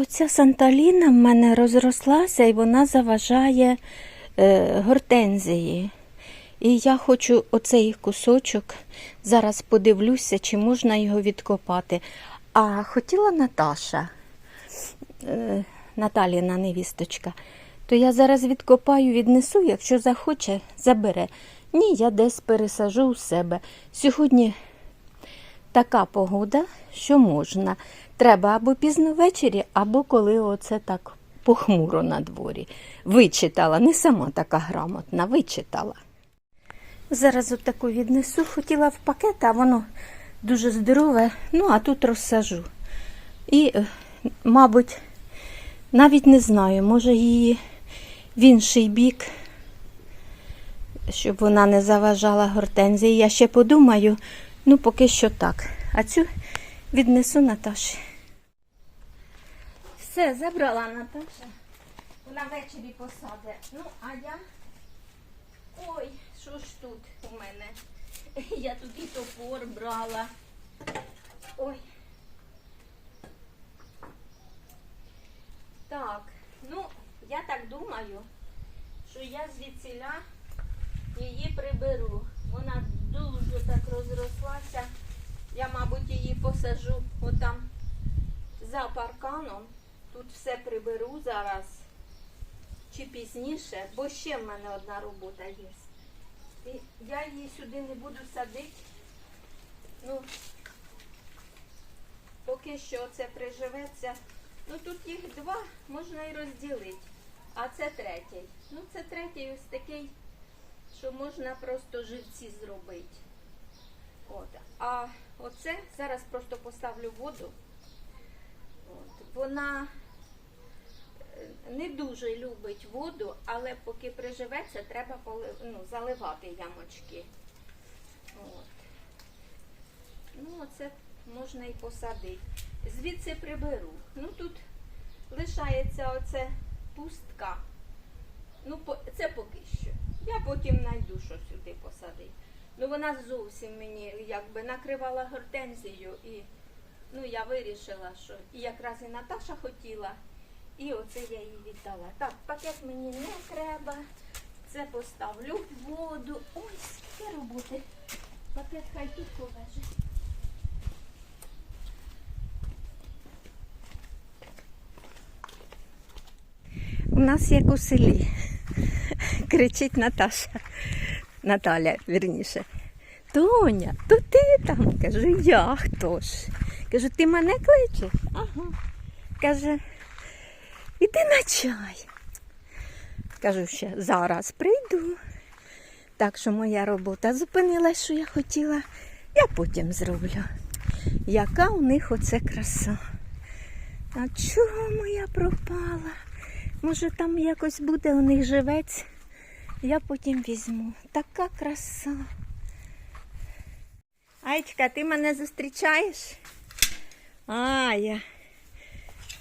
Оця санталіна в мене розрослася і вона заважає е, гортензії. І я хочу оцей кусочок, зараз подивлюся, чи можна його відкопати. А хотіла Наташа, е, Наталіна невісточка, то я зараз відкопаю, віднесу, якщо захоче, забере. Ні, я десь пересажу у себе. Сьогодні така погода, що можна. Треба або пізно ввечері, або коли оце так похмуро на дворі. Вичитала, не сама така грамотна, вичитала. Зараз отаку віднесу, хотіла в пакет, а воно дуже здорове, ну а тут розсажу. І, е, мабуть, навіть не знаю, може її в інший бік, щоб вона не заважала гортензії. Я ще подумаю, ну поки що так. А цю віднесу Наташі. Все, забрала Наташа. Вона ввечері посаде. Ну, а я. Ой, що ж тут у мене? Я тут і топор брала. Ой. Так, ну, я так думаю, що я звідсіля її приберу. Вона дуже так розрослася. Я, мабуть, її посажу отам за парканом. Тут все приберу зараз чи пізніше, бо ще в мене одна робота є. І я її сюди не буду садити. Ну, поки що це приживеться. Ну тут їх два, можна і розділити. А це третій. Ну це третій ось такий, що можна просто живці зробити. От. А оце зараз просто поставлю воду. От. Вона не дуже любить воду, але поки приживеться, треба ну, заливати ямочки. От. Ну, оце можна і посадити. Звідси приберу. Ну тут лишається оце пустка. Ну, це поки що. Я потім знайду, що сюди посадити. Ну вона зовсім мені якби накривала гортензію і ну я вирішила, що і якраз і Наташа хотіла, і оце я їй віддала. Так, пакет мені не треба. Це поставлю в воду. Ой, скільки роботи. Пакет хай тут полежить. У нас як у селі. Кричить Наташа. Наталя, вірніше. Тоня, то ти там? Кажу, я хто ж? Кажу, ти мене кличеш? Ага. Каже, іди на чай. Кажу, ще зараз прийду. Так що моя робота зупинилась, що я хотіла, я потім зроблю. Яка у них оце краса. А чого моя пропала? Може там якось буде у них живець? Я потім візьму. Така краса. Айчка, ти мене зустрічаєш? А, я.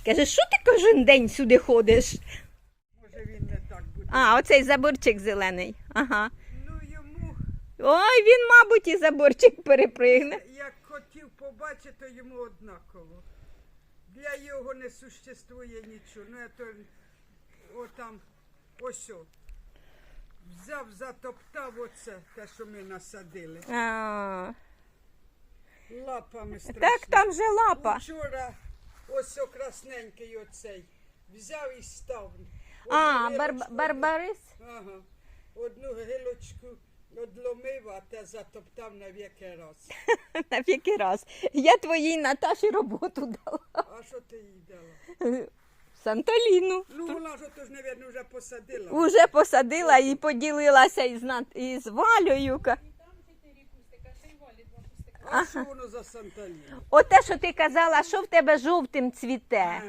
Каже, що ти кожен день сюди ходиш? Може він не так буде. А, оцей заборчик зелений. Ага. Ну йому, Ой, він, мабуть, і заборчик перепригне. як хотів побачити, то йому однаково. Для його не существує нічого. Ну, то отам, ось. Взяв, затоптав оце, те, що ми насадили. А, Лапами страшно. так там же лапа. Вчора ось о красненький оцей. Взяв і став. А, Одну бар- барбарис. Ага. Одну гілочку одломив, а те затоптав на віки раз. На який раз. Я твоїй Наташі роботу дала. А що ти їй дала? Санталіну. Ну, вона ж ото ж, мабуть, вже посадила. Уже посадила і поділилася із, Нат- із Валею. Ка- А що воно за Санталіна? Оте, що ти казала, що в тебе жовтим цвіте.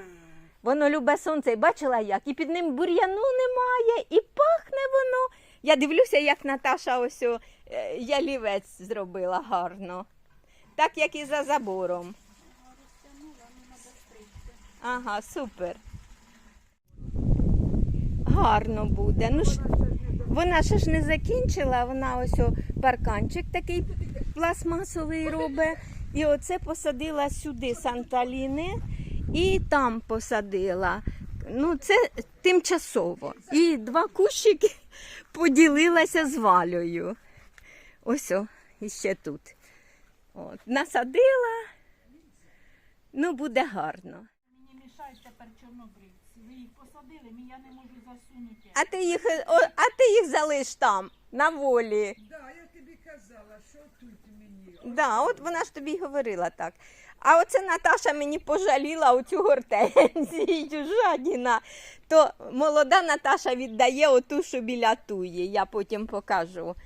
Воно любе сонце, і бачила як, і під ним бур'яну немає, і пахне воно. Я дивлюся, як Наташа ось о, е, ялівець зробила гарно. Так, як і за забором. Ага, супер. Гарно буде. Ну, ж, вона ще ж не закінчила, вона ось о, парканчик такий пластмасовий робить. І оце посадила сюди санталіни. і там посадила. Ну, це тимчасово. І два кущики поділилася з валею. Ось о, іще тут. От, насадила. Ну, буде гарно. Мені мішають тепер чорнобривці. Ви їх посадили, я не можу засунути. А ти їх, о, а ти їх залиш там, на волі. Да, я тобі казала, що тут мені. Да, от вона ж тобі й говорила так. А оце Наташа мені пожаліла оцю гортензію, жадіна. То молода Наташа віддає оту, що біля туї. Я потім покажу.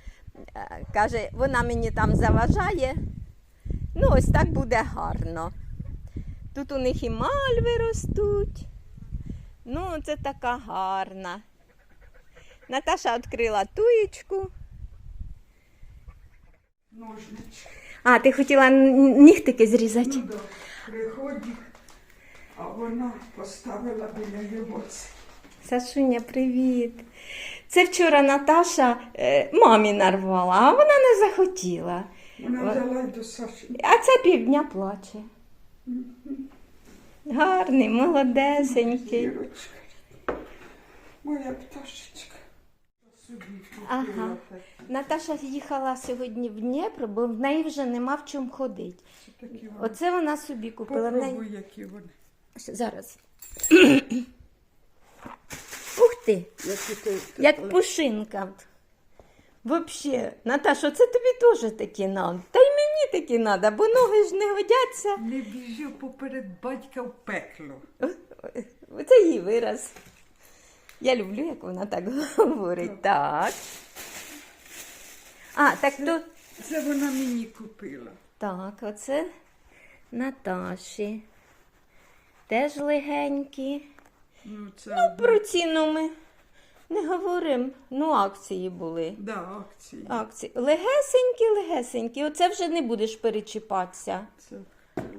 Е, Каже, вона мені там заважає. Ну, ось так буде гарно. Тут у них і мальви ростуть. Ну, це така гарна. Наташа відкрила туєчку. Ножнички. А, ти хотіла нігтики зрізати? Ну да, приходить, а вона поставила біля його. Сашуня, привіт. Це вчора Наташа е, мамі нарвала, а вона не захотіла. Вона взяла й до Саші. А це півдня плаче. Гарний, молодесенький. Моя пташечка. Ага. Наташа їхала сьогодні в Дніпро, бо в неї вже нема в чому ходити. Оце вона собі купила. В неї... Які вони. Зараз. Ух ти! Які ти, Як пушинка. Вообще, Наташа, це тобі теж такі надо. Та й мені такі надо, бо ноги ж не годяться. Не біжи поперед батька в пекло. Це її вираз. Я люблю, як вона так говорить. Так. А, так то. Це вона мені купила. Так, оце Наташі. Теж легенькі. Ну, це Ну, про ціну ми не говоримо. Ну, акції були. да, акції. Акції. Легесенькі, легесенькі. Оце вже не будеш перечіпатися. Це.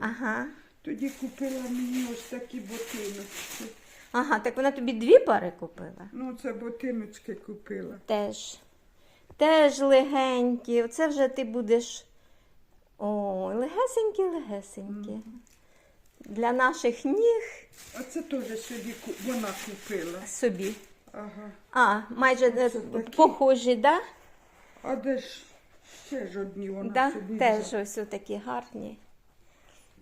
Ага. Тоді купила мені ось такі ботиночки. Ага, так вона тобі дві пари купила? Ну, це ботиночки купила. Теж. Теж легенькі. Оце вже ти будеш. Ой, легесенькі, легесенькі. Для наших ніг А це теж собі вона купила. собі. Ага. А, майже е, Оце такі. похожі, да? А де ж ще ж одні вона Да? собі Теж взяла. ось такі гарні.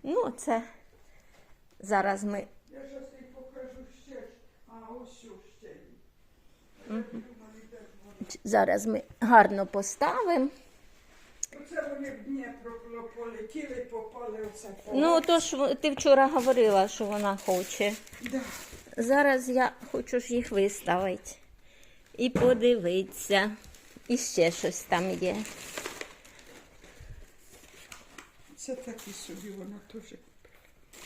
Ну, це зараз ми. Я зараз тобі покажу ще ж. А ось що ще є. Зараз ми гарно поставимо. Оце вони в Дніпро полетіли, попали оце. Ну, то ж ти вчора говорила, що вона хоче. Да. Зараз я хочу ж їх виставити і подивитися. І ще щось там є. Це такі собі вона теж.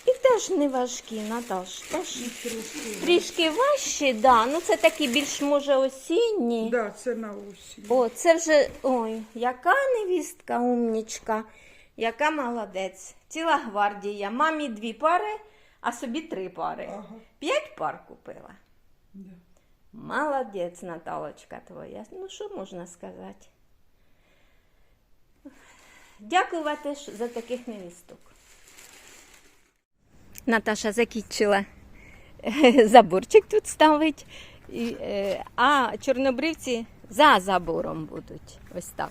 І теж не важкі, Наташ. Теж І трошки. трішки важчі, да. Ну це такі більш може осінні. Да, це на осінь. О, це вже ой, яка невістка умнічка, яка молодець. Ціла гвардія. Мамі дві пари, а собі три пари. Ага. П'ять пар купила. Да. Молодець, Наталочка твоя. Ну, що можна сказати? Дякувати за таких невісток. Наташа закінчила заборчик тут ставить, е, а чорнобривці за забором будуть. Ось так.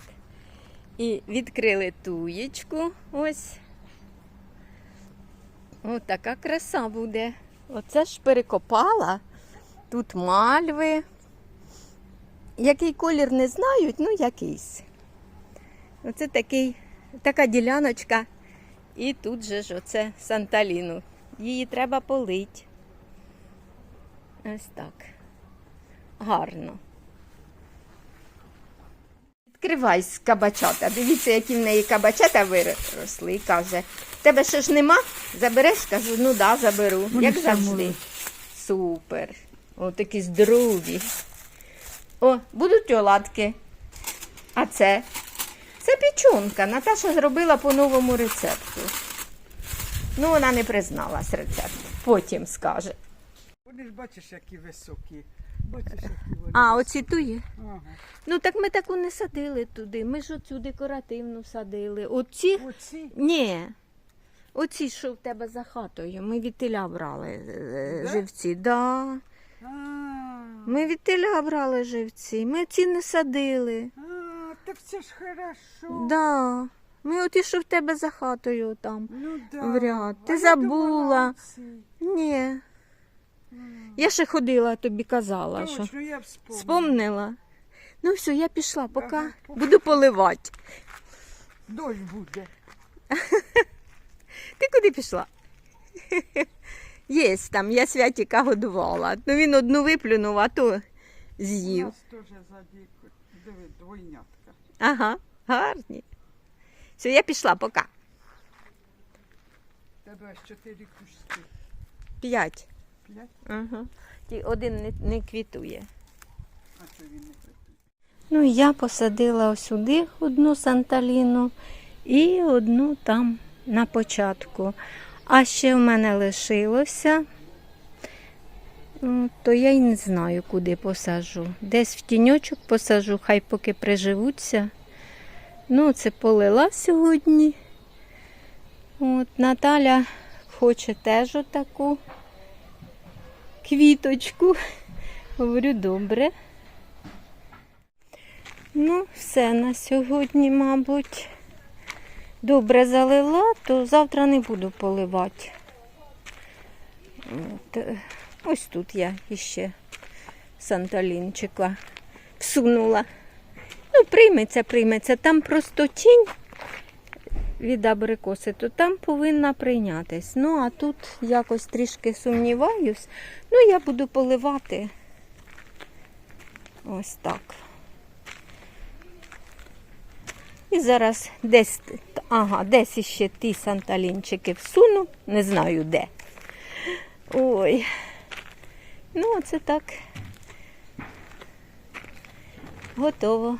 І відкрили туєчку. Ось. Ось така краса буде. Оце ж перекопала. Тут мальви. Який колір не знають, ну якийсь. Оце такий, така діляночка. І тут же ж оце Санталіну. Її треба полить. Ось так. Гарно. Відкривай з кабачата. Дивіться, які в неї кабачата виросли. І каже, тебе ще ж нема? Забереш? Кажу, ну да, заберу. Вони Як завжди. Супер. О, такі здорові. О, будуть оладки. А це? Це печонка. Наташа зробила по новому рецепту. Ну, вона не призналась рецепту. Потім скаже. Вони ж бачиш, які високі. Бачиш, які вони. А, оці туї. Ага. Ну так ми таку не садили туди. Ми ж оцю декоративну садили. Оці? Оці. Ні. Оці, що в тебе за хатою, ми від теля брали е, Да? живці. Да. А, Ми від теля брали живці. Ми ці не садили. а, так це ж хорошо. Да. Ми оті, що в тебе за хатою там. Ну да. В ряд. Ти А забула. ці. Ні. Я ще ходила, тобі казала, що. Я вспомнила. Спомнила. Ну все, я пішла, поки Ага, буду поливати. Дощ буде. Ти куди пішла? Єсть там, я святіка годувала. Ну він одну виплюнув, а то У з'їв. нас теж диви, двойнятка. Ага, гарні. Все, я пішла, пока. Тебе аж чотири кущі. П'ять. П'ять. Ті один не, не квітує. а що він не працює? Ну, я посадила сюди одну санталіну і одну там на початку. А ще в мене лишилося, ну, то я й не знаю, куди посажу. Десь в тіньочок посажу, хай поки приживуться. Ну, це полила сьогодні. От, Наталя хоче теж отаку квіточку. Говорю, добре. Ну, все на сьогодні, мабуть. Добре залила, то завтра не буду поливати. От, е, ось тут я іще санталінчика всунула. Ну, прийметься, прийметься. Там просто тінь від абрикоси, то там повинна прийнятись. Ну, а тут якось трішки сумніваюсь. Ну, я буду поливати ось так. І зараз десь, ага, десь іще ті санталінчики всуну, не знаю де. Ой. Ну, оце так. Готово.